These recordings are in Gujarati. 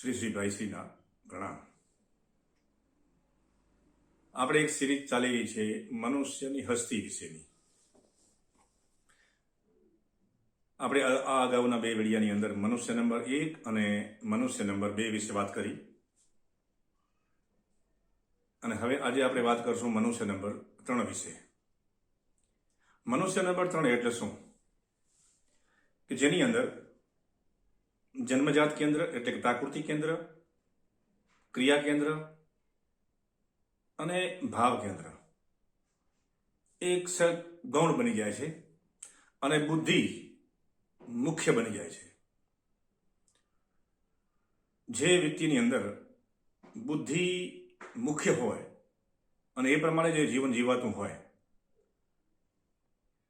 શ્રી શ્રી ભાઈશ્રીના પ્રણામ. આપણે એક સિરીઝ ચાલી રહી છે, મનુષ્યની હસ્તી વિશેની. આપણે આ અગાઉના બે વિડિયાની અંદર મનુષ્ય નંબર એક અને મનુષ્ય નંબર બે વિશે વાત કરી. અને હવે આજે આપણે વાત કરશું મનુષ્ય નંબર ત્રણ વિશે. મનુષ્ય નંબર ત્રણ એટલે શું? કે જેની અંદર જન્મજાત કેન્દ્ર એટલે કે પ્રાકૃતિક કેન્દ્ર, ક્રિયા કેન્દ્ર અને ભાવ કેન્દ્ર. એક ગૌણ બની જાય છે અને બુદ્ધિ મુખ્ય બની જાય છે. જે વ્યક્તિની અંદર બુદ્ધિ મુખ્ય હોય અને એ પ્રમાણે જે જીવન જીવાતું હોય,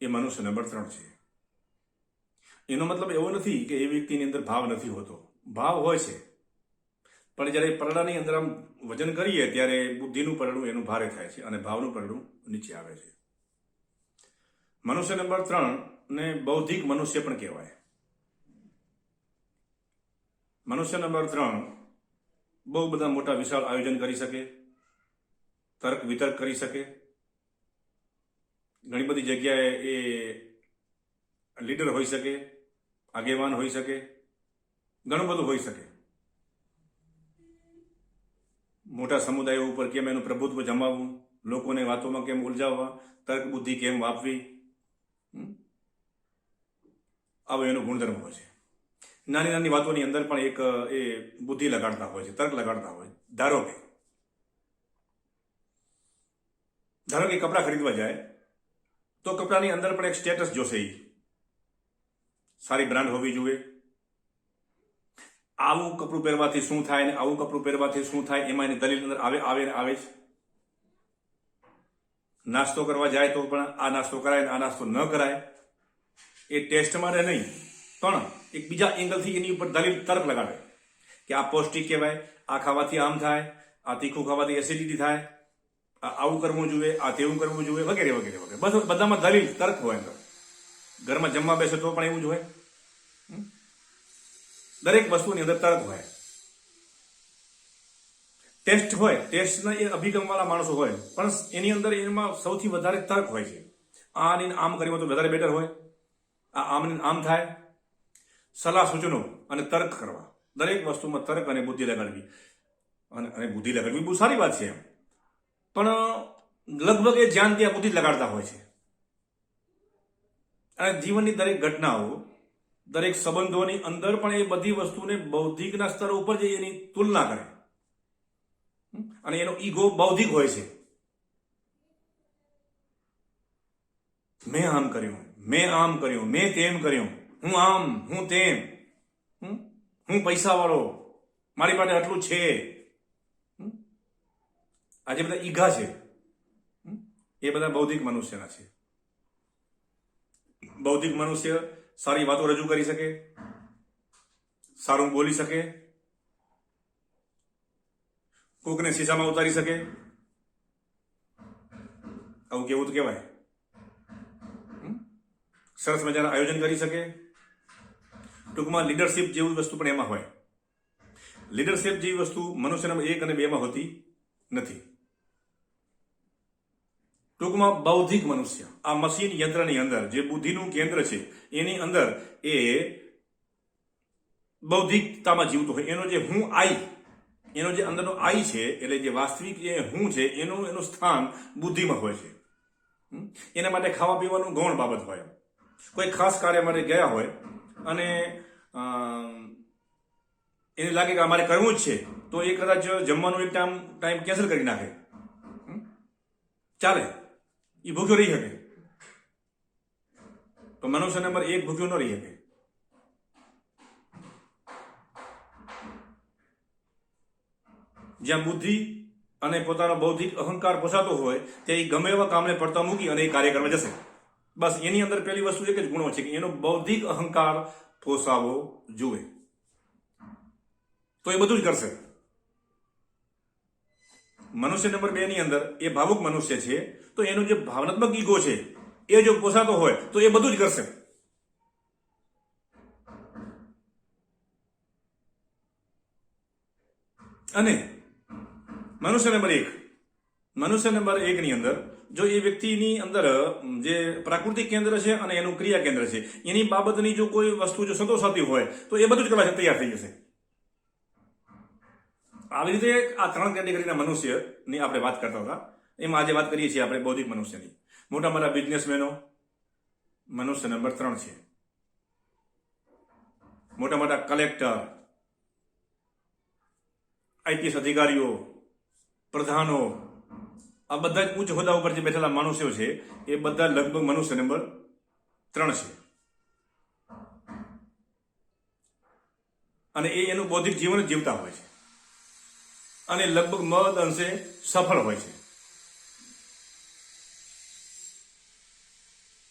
એ મનુષ્ય નંબર ત્રણ છે. એનો મતલબ એવો નથી કે એ વ્યક્તિની અંદર ભાવ નથી હોતો. ભાવ હોય છે. પણ જ્યારે પરડાની અંદર આમ વજન કરીએ ત્યારે બુદ્ધિનું પરડું એનું ભારે થાય છે અને ભાવનું પરડું નીચે આવે છે. મનુષ્ય નંબર ત્રણ ને બૌદ્ધિક મનુષ્ય પણ કહેવાય. મનુષ્ય નંબર ત્રણ બહુ બધા મોટા વિશાળ આયોજન કરી શકે, તર્ક વિતર્ક કરી શકે. ઘણી બધી જગ્યાએ એ લીડર હોઈ શકે. આગેવાન હોઈ શકે, ઘણું બધું હોઈ શકે. મોટા સમુદાયો ઉપર કેમ એનું પ્રભુત્વ જમાવવું, લોકોને વાતોમાં કેમ ઉલઝાવવા, તર્ક બુદ્ધિ કેમ વાપવી? આવો એનો ગુણધર્મ હોય છે. નાની નાની વાતોની અંદર પણ એક, એ બુદ્ધિ લગાડતા હોય છે, તર્ક લગાડતા હોય. ધારો કે ધારો કે કપડાં ખરીદવા જાય, તો કપડાની અંદર પણ એક સ્ટેટસ જોશે ઈ. સારી બ્રાન્ડ હોવી જોઈએ. આવું કપડું પહેરવાથી શું થાય ને આવું કપડું પહેરવાથી શું થાય એમાં એની દલીલ અંદર આવે આવે આવે છે નાસ્તો કરવા જાય તો પણ આ નાસ્તો કરાય આ નાસ્તો ન કરાય. એ ટેસ્ટ માટે નહીં, પણ એક બીજા એંગલથી એની ઉપર દલીલ તર્ક લગાડે. કે આ પૌષ્ટિક કહેવાય, આ ખાવાથી આમ થાય, આ તીખું ખાવાથી એસિડિટી થાય આવું કરવું જોઈએ, આ તેવું કરવું જોઈએ, વગેરે વગેરે વગેરે. બધામાં દલીલ તર્ક હોય અંદર. ઘરમાં જમવા બેસે તો પણ એવું જ હોય? દરેક વસ્તુની અંદર તર્ક હોય. ટેસ્ટ હોય, ટેસ્ટના એ અભિગમવાળા માણસો હોય, પણ એની અંદર એમાં સૌથી વધારે તર્ક હોય છે. આ ને આમ કર્યું તો વધારે બેટર હોય. આ આમ ને આમ થાય. સલાહ સૂચનો અને તર્ક કરવા. દરેક વસ્તુમાં તર્ક અને બુદ્ધિ લગાડવી. અને અને બુદ્ધિ લગાડવી બહુ સારી વાત છે એમ. પણ, લગભગ એ ધ્યાન ત્યાં બુદ્ધિ લગાડતા હોય છે. અને જીવનની દરેક ઘટનાઓ દરેક સંબંધોની અંદર પણ એ બધી વસ્તુને બૌદ્ધિકના સ્તર ઉપર જઈ એની તુલના કરે. અને એનો ઈગો બૌદ્ધિક હોય છે. મેં આમ કર્યું, મેં આમ કર્યું, મેં તેમ કર્યું. હું આમ, હું તેમ? હું પૈસા વાળો મારી પાસે આટલું છે. આજે બધા ઈગા છે એ બધા બૌદ્ધિક મનુષ્યના છે. બૌદ્ધિક મનુષ્ય સારી વાતો રજૂ કરી શકે, સારું બોલી શકે, કોકને શીશામાં ઉતારી શકે. આવું કેવું તો કહેવાય? સરસ મજાના આયોજન કરી શકે. ટૂંકમાં લીડરશિપ જેવી વસ્તુ પણ એમાં હોય. લીડરશિપ જેવી વસ્તુ મનુષ્યના એક અને બેમાં હોતી નથી. ટૂંકમાં બૌદ્ધિક મનુષ્ય. આ મશીન યંત્રની અંદર જે બુદ્ધિનું કેન્દ્ર છે, એની અંદર એ બૌદ્ધિકતામાં જીવતો હોય. એનો જે હું આઈ, એનો જે અંદરનો આઈ છે, એટલે જે વાસ્તવિક જે હું છે, એનું એનું સ્થાન બુદ્ધિમાં હોય છે. એના માટે ખાવા પીવાનું ગૌણ બાબત હોય. કોઈ ખાસ કાર્ય માટે ગયા હોય, અને એને લાગે કે અમારે કરવું જ છે, તો એ કદાચ જમવાનું એક ટાઈમ ટાઈમ કેન્સલ કરી નાખે. ચાલે. એ ભૂખ્યો રહી શકે. તો મનુષ્ય નંબર એક ભૂખ્યો ન રહી શકે. જ્યાં બુદ્ધિ અને પોતાનો બૌદ્ધિક અહંકાર પોસાતો હોય, ત્યાં એ ગમે એવા કામને પડતા મૂકી અને એ કાર્ય કરવા જશે. બસ એની અંદર પહેલી વસ્તુ એક જ ગુણો છે કે એનો બૌદ્ધિક અહંકાર પોસાવો જુએ તો એ બધું જ કરશે. મનુષ્ય નંબર બે ની અંદર એ ભાવુક મનુષ્ય છે, તો એનો જે ભાવનાત્મક ઈગો છે, એ જો પોસાતો હોય, તો એ બધું જ કરશે. અને મનુષ્ય નંબર એક, મનુષ્ય નંબર એકની અંદર જો એ વ્યક્તિની અંદર જે પ્રાકૃતિક કેન્દ્ર છે અને એનું ક્રિયા કેન્દ્ર છે, એની બાબતની જો કોઈ વસ્તુ જો સંતોષાતી હોય, તો એ બધું જ કરવા તૈયાર થઈ જશે. આવી રીતે આ ત્રણ કેટેગરીના મનુષ્યની આપણે વાત કરતા હતા. એમાં આજે વાત કરીએ છીએ આપણે બૌદ્ધિક મનુષ્યની. મોટા મોટા બિઝનેસમેનો, મનુષ્ય નંબર ત્રણ છે. મોટા મોટા કલેક્ટર, આઈપીએસ અધિકારીઓ, પ્રધાનો, આ બધા જ ઉચ્ચ હોદ્દા ઉપર જે બેઠેલા મનુષ્યો છે. એ બધા લગભગ મનુષ્ય નંબર ત્રણ છે. અને એ એનું બૌદ્ધિક જીવન જીવતા હોય છે. અને લગભગ મહદ અંશે સફળ હોય છે.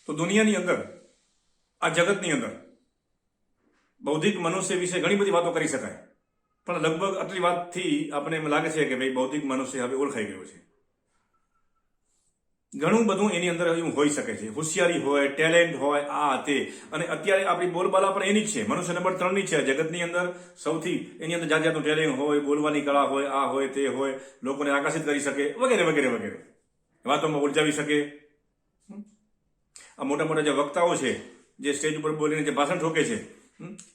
તો દુનિયાની અંદર, આ જગતની અંદર, બૌદ્ધિક મનુષ્ય વિશે ઘણી બધી વાતો કરી શકાય. પણ લગભગ આટલી વાતથી આપણને એમ લાગે છે કે ભાઈ બૌદ્ધિક મનુષ્ય હવે ઓળખાઈ ગયો છે. ઘણું બધું એની અંદર એવું હોઈ શકે છે. હોશિયારી હોય, ટેલેન્ટ હોય, આ તે. અને અત્યારે આપણી બોલબાલા પણ એની જ છે. મનુષ્ય નંબર ત્રણની છે. જગતની અંદર સૌથી એની અંદર જાત જાતનું ટેલેન્ટ હોય, બોલવાની કળા હોય, આ હોય, તે હોય, લોકોને આકર્ષિત કરી શકે, વગેરે વગેરે વગેરે. વાતોમાં ઉલઝાવી શકે. આ મોટા મોટા જે વક્તાઓ છે, જે સ્ટેજ ઉપર બોલીને જે ભાષણ ઠોકે છે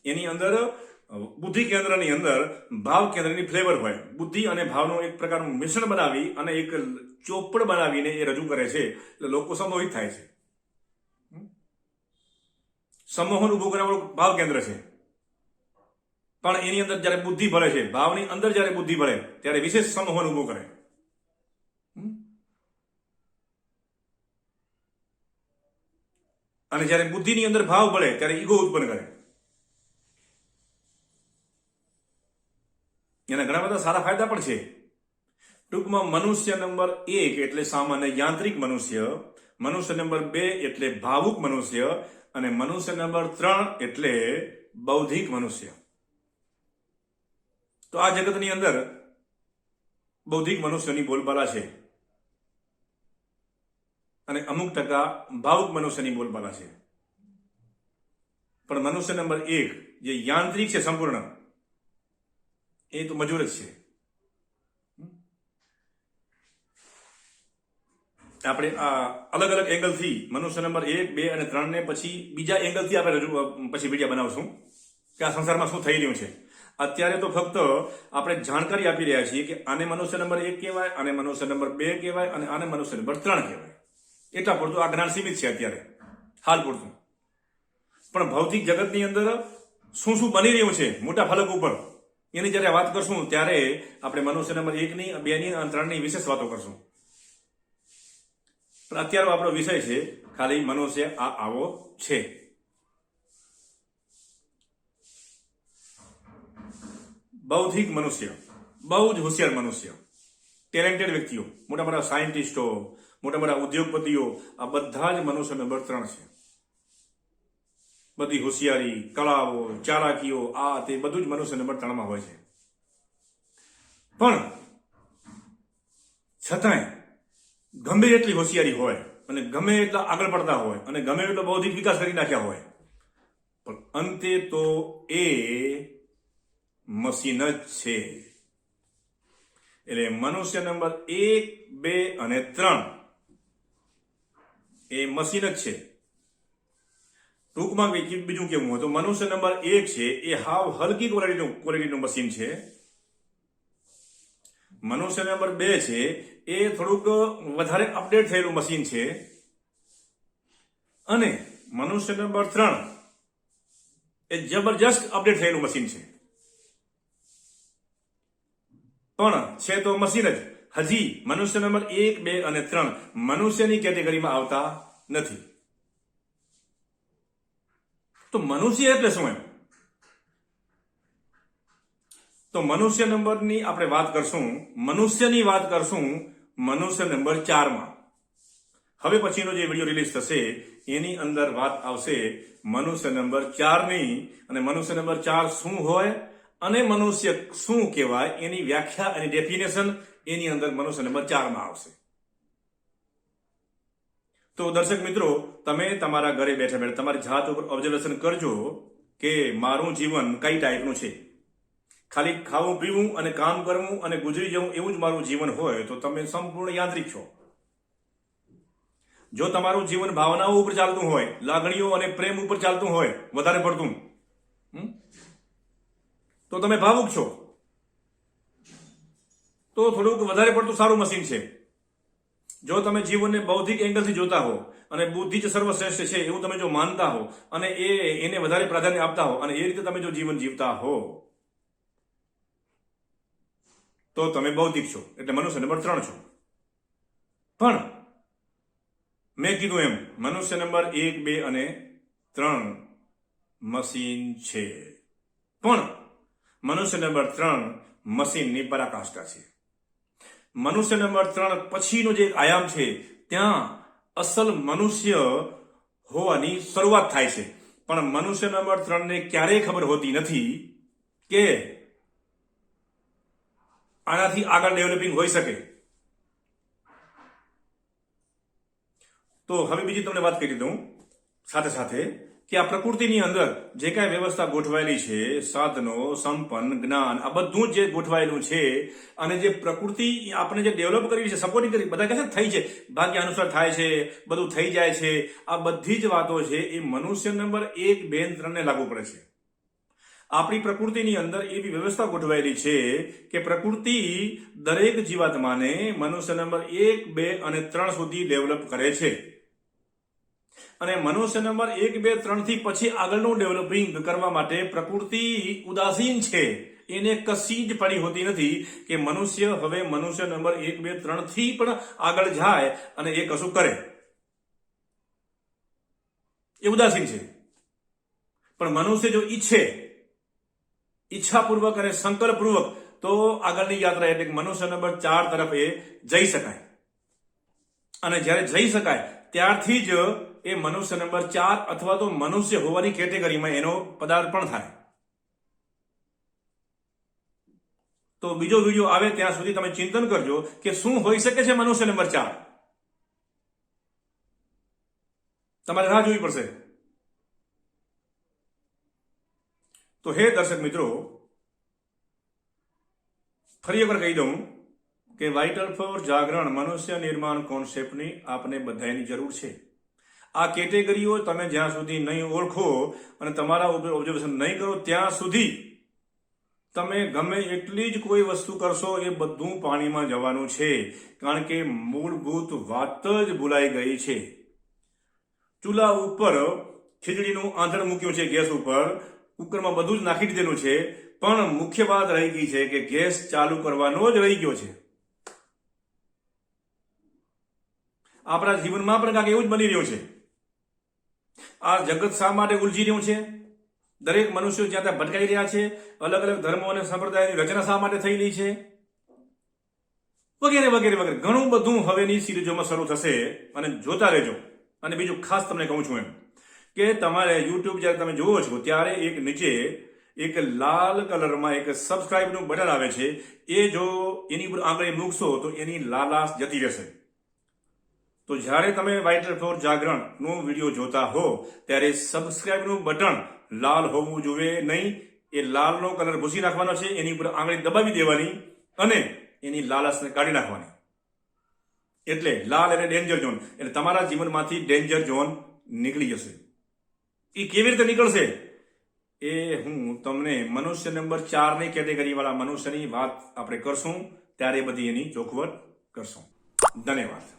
એની અંદર બુદ્ધિ કેન્દ્રની અંદર ભાવ કેન્દ્રની ફ્લેવર હોય. બુદ્ધિ અને ભાવનું એક પ્રકારનું મિશ્રણ બનાવી અને એક ચોપડ બનાવીને એ રજૂ કરે છે. એટલે લોકો સંમોહિત થાય છે. સમોહન ઉભું કરવાનું ભાવ કેન્દ્ર છે. પણ એની અંદર જ્યારે બુદ્ધિ ભળે છે, ભાવની અંદર જ્યારે બુદ્ધિ ભળે, ત્યારે વિશેષ સંમોહન ઉભું કરે. અને જ્યારે બુદ્ધિની અંદર ભાવ ભળે, ત્યારે ઈગો ઉત્પન્ન કરે. એના ઘણા બધા સારા ફાયદા પણ છે. ટૂંકમાં મનુષ્ય નંબર એક એટલે સામાન્ય યાંત્રિક મનુષ્ય મનુષ્ય નંબર બે એટલે ભાવુક મનુષ્ય, અને મનુષ્ય નંબર ત્રણ એટલે બૌદ્ધિક મનુષ્ય. તો આ જગતની અંદર બૌદ્ધિક મનુષ્યની બોલબાલા છે. અને અમુક ટકા ભાવુક મનુષ્યની બોલબાલા છે. પણ મનુષ્ય નંબર એક જે યાંત્રિક છે સંપૂર્ણ એ તો મજૂર જ છે. આપણે આ અલગ અલગ એંગલથી મનુષ્ય નંબર એક, બે અને ત્રણ ને પછી બીજા એંગલથી આપણે રજૂ પછી વીડિયો બનાવશું કે આ સંસારમાં શું થઈ રહ્યું છે. અત્યારે તો ફક્ત આપણે જાણકારી આપી રહ્યા છીએ કે આને મનુષ્ય નંબર એક કહેવાય, આને મનુષ્ય નંબર બે કહેવાય અને આને મનુષ્ય નંબર ત્રણ કહેવાય. એટલા પૂરતું આ જ્ઞાન સીમિત છે અત્યારે. હાલ પૂરતું. પણ ભૌતિક જગતની અંદર શું શું બની રહ્યું છે? મોટા ફલક ઉપર. એની જ્યારે વાત કરશું, ત્યારે આપણે મનુષ્ય નંબર એકની, બેની અને ત્રણની વિશેષ વાતો કરશું. પણ આપણો વિષય છે, ખાલી મનુષ્ય આ આવો છે. બૌદ્ધિક મનુષ્ય, બહુ જ હોશિયાર મનુષ્ય ટેલેન્ટેડ વ્યક્તિઓ, મોટા મોટા સાયન્ટિસ્ટો મોટા મોટા ઉદ્યોગપતિઓ, આ બધા જ મનુષ્ય નંબર ત્રણ છે. બધી હોશિયારી, કળાઓ, ચાલાકીઓ, આ તે બધું જ મનુષ્ય નંબર ત્રણમાં હોય છે. પણ છતાંય ગમે એટલી હોશિયારી હોય અને ગમે એટલા આગળ પડતા હોય અને ગમે એટલો બૌદ્ધિક વિકાસ કરી નાખ્યા હોય, પણ અંતે તો એ મશીન જ છે. એટલે મનુષ્ય નંબર એક, બે અને ત્રણ એ મશીન જ છે. ટૂંકમાં બીજું કેવું હોય તો મનુષ્ય નંબર એક છે, એ હાવ હલકી ક્વોલિટીનું ક્વોલિટીનું મશીન છે. મનુષ્ય નંબર બે છે, એ થોડુંક વધારે અપડેટ થયેલું મશીન છે. અને મનુષ્ય નંબર ત્રણ, એ જબરજસ્ત અપડેટ થયેલું મશીન છે. પણ છે તો મશીન જ. હજી મનુષ્ય નંબર એક, બે અને ત્રણ મનુષ્યની કેટેગરીમાં આવતા નથી. તો મનુષ્ય એટલે શું એમ? તો મનુષ્ય નંબરની આપણે વાત કરશું, મનુષ્યની વાત કરશું મનુષ્ય નંબર ચારમાં. હવે પછીનો જે વીડિયો રિલીઝ થશે, એની અંદર વાત આવશે મનુષ્ય નંબર ચારની, અને મનુષ્ય નંબર ચાર શું હોય, અને મનુષ્ય શું કહેવાય, એની વ્યાખ્યા અને ડેફિનેશન એની અંદર મનુષ્ય નંબર ચારમાં આવશે. તો દર્શક મિત્રો, તમે તમારા ઘરે બેઠા બેઠા તમારી જાત ઉપર ઓબ્ઝર્વેશન કરજો કે મારું જીવન કઈ ટાઈપનું છે. ખાલી ખાવું, પીવું અને કામ કરવું અને ગુજરી જવું એવું જ મારું જીવન હોય તો તમે સંપૂર્ણ યાંત્રિક છો. જો તમારું જીવન ભાવનાઓ ઉપર ચાલતું હોય, લાગણીઓ અને પ્રેમ ઉપર ચાલતું હોય, વધારે પડતું? તો તમે ભાવુક છો. તો થોડુંક વધારે પડતું સારું મશીન છે. જો તમે જીવનને બૌદ્ધિક એંગલથી જોતા હો અને બુદ્ધિ જ સર્વશ્રેષ્ઠ છે એવું તમે જો માનતા હો અને એ એને વધારે પ્રાધાન્ય આપતા હો અને એ રીતે તમે જો જીવન જીવતા હો, તો તમે બૌદ્ધિક છો. એટલે મનુષ્ય નંબર ત્રણ છો. પણ મેં કીધું એમ, મનુષ્ય નંબર એક, બે અને ત્રણ મશીન છે. પણ મનુષ્ય નંબર ત્રણ મશીનની પરાકાષ્ઠા છે. મનુષ્ય નંબર ત્રણ પછીનો જે આયામ છે, ત્યાં અસલ મનુષ્ય હોવાની શરૂઆત થાય છે. પણ મનુષ્ય નંબર ત્રણને ક્યારેય ખબર હોતી નથી કે આનાથી આગળ ડેવલપિંગ હોઈ શકે. તો હવે બીજી તમને વાત કરી દઉં. સાથે સાથે કે આ પ્રકૃતિની અંદર જે કાંઈ વ્યવસ્થા ગોઠવાયેલી છે, સાધનો, સંપન્ન, જ્ઞાન, આ બધું જ જે ગોઠવાયેલું છે અને જે પ્રકૃતિ આપણે જે ડેવલપ કરી છે સપોર્ટિંગ કરી, બધા કહે થઈ છે. ભાગ્ય અનુસાર થાય છે, બધું થઈ જાય છે. આ બધી જ વાતો છે એ મનુષ્ય નંબર એક, બે ત્રણને લાગુ પડે છે. આપણી પ્રકૃતિની અંદર એવી વ્યવસ્થા ગોઠવાયેલી છે કે પ્રકૃતિ દરેક જીવાત્માને મનુષ્ય નંબર એક, બે અને ત્રણ સુધી ડેવલપ કરે છે. અને મનુષ્ય નંબર એક, બે ત્રણથી પછી આગળનું ડેવલપિંગ કરવા માટે પ્રકૃતિ ઉદાસીન છે. એને કશી જ પડી હોતી નથી કે મનુષ્ય હવે મનુષ્ય નંબર એક, બે ત્રણથી પણ આગળ જાય અને એ કશું કરે. એ ઉદાસીન છે. પણ મનુષ્ય જો ઈચ્છે, ઈચ્છાપૂર્વક અને સંકલ્પપૂર્વક, તો આગળની યાત્રા એટલે મનુષ્ય નંબર ચાર તરફ એ જઈ શકાય. અને જ્યારે જઈ શકાય, ત્યારથી જ એ મનુષ્ય નંબર ચાર અથવા તો મનુષ્ય હોવાની કેટેગરીમાં એનો પદાર્પણ થાય. તો બીજો વીડિયો આવે ત્યાં સુધી તમે ચિંતન કરજો કે શું હોઈ શકે છે મનુષ્ય નંબર ચાર. તમારે રાહ જોવી પડશે. તો હે દર્શક મિત્રો, ફરી એકવાર કહી દઉં કે વાઇટલ ફોર જાગરણ મનુષ્ય નિર્માણ કોન્સેપ્ટની આપને બધાની જરૂર છે. આ કેટેગરીઓ તમે જ્યાં સુધી નહીં ઓળખો અને તમારા ઉપર ઓબ્ઝર્વેશન નહીં કરો, ત્યાં સુધી તમે ગમે એટલી જ કોઈ વસ્તુ કરશો, એ બધું પાણીમાં જવાનું છે. કારણ કે મૂળભૂત વાત જ ભૂલાઈ ગઈ છે. ચૂલા ઉપર ખીચડીનું આંધણ મૂક્યું છે ગેસ ઉપર. કુકરમાં બધું જ નાખી દીધેલું છે. પણ મુખ્ય વાત રહી ગઈ છે કે ગેસ ચાલુ કરવાનો જ રહી ગયો છે. આપણા જીવનમાં પણ કાંઈક એવું જ બની રહ્યું છે. આ જગત શા માટે ઉલજી રહ્યું છે? દરેક મનુષ્યો જ્યાં ત્યાં ભટકાઈ રહ્યા છે અલગ અલગ ધર્મો અને સંપ્રદાયની રચના શા માટે થઈ રહી છે? વગેરે વગેરે વગેરે. ઘણું બધું હવેની સિરીઝોમાં શરૂ થશે અને જોતા રહેજો. અને બીજું ખાસ તમને કહું છું એમ કે તમારે યુટ્યુબ જ્યારે તમે જુઓ છો, ત્યારે એક નીચે એક લાલ કલરમાં એક સબસ્ક્રાઇબનું બટન આવે છે. એ જો એની ઉપર આંગળી મૂકશો તો એની લાલાશ જતી રહેશે. તો જ્યારે તમે વાઇટર ફોર જાગરણનો વીડિયો જોતા હો, ત્યારે સબસ્ક્રાઇબનું બટન લાલ હોવું જોઈએ નહીં. એ લાલનો કલર ભૂસી નાખવાનો છે, એની ઉપર આંગળી દબાવી દેવાની અને એની લાલસને કાઢી નાખવાની. એટલે લાલ એટલે ડેન્જર ઝોન એટલે તમારા જીવનમાંથી ડેન્જર ઝોન નીકળી જશે. એ કેવી રીતે નીકળશે? એ હું તમને મનુષ્ય નંબર ચારની કેટેગરી વાળા મનુષ્યની વાત આપણે કરશું, ત્યારે બધી એની ચોખવટ કરશું. ધન્યવાદ.